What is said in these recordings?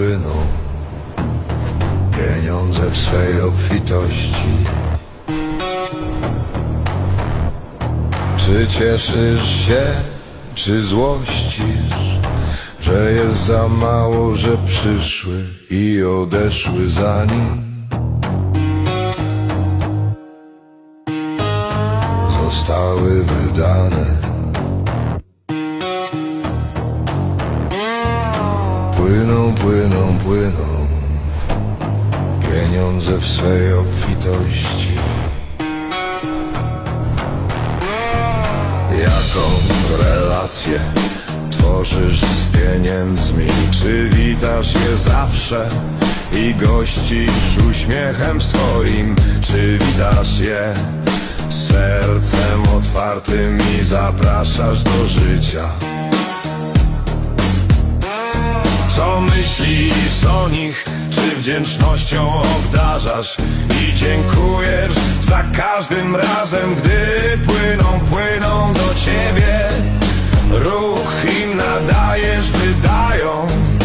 płyną pieniądze w swej obfitości. Czy cieszysz się, czy złościsz, że jest za mało, że przyszły i odeszły za nim? Zostały wydane Płyną, płyną, płyną Pieniądze w swej obfitości Jaką relację tworzysz z pieniędzmi? Czy witasz je zawsze i gościsz uśmiechem swoim? Czy witasz je sercem otwartym i zapraszasz do życia? Co myślisz o nich? Czy wdzięcznością obdarzasz i dziękujesz za każdym razem, gdy płyną, płyną do ciebie? Ruch im nadajesz, wydając,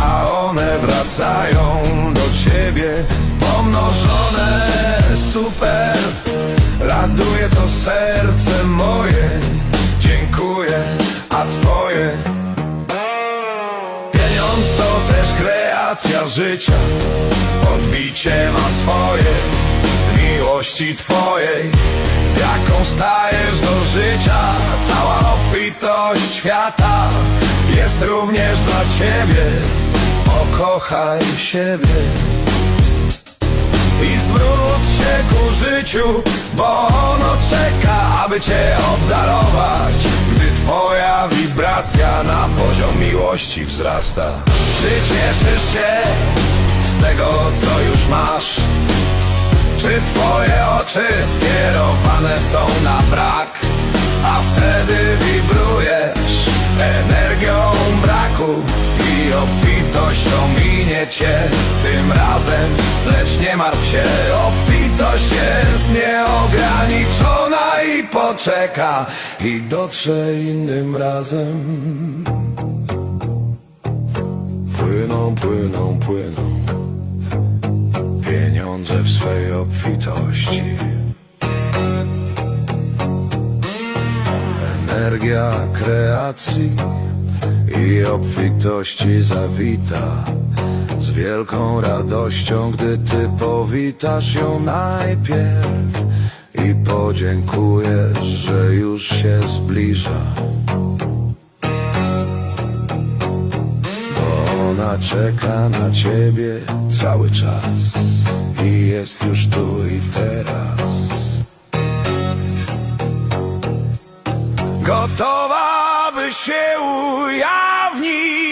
a one wracają do ciebie pomnożone. Super, raduje to serce moje. Dziękuję, a twoje kreacja życia. Odbicie ma swoje miłości twojej. Z jaką stajesz do życia? Cała obfitość świata Jest również dla ciebie. Pokochaj siebie. I zwróć się ku życiu, bo ono czeka, aby cię obdarować Twoja wibracja na poziom miłości wzrasta Czy cieszysz się z tego, co już masz? Czy twoje oczy skierowane są na brak? A wtedy wibrujesz energią braku i obfitością minie cię tym razem Lecz nie martw się, obfitość jest nieograniczona i poczeka I dotrze innym razem. Płyną, płyną, płyną Pieniądze w swej obfitości. Energia kreacji i obfitości zawita Z wielką radością, gdy ty powitasz ją najpierw i podziękujesz, że już się zbliża. Bo ona czeka na ciebie cały czas i jest już tu i teraz. Gotowa, by się ujawnić.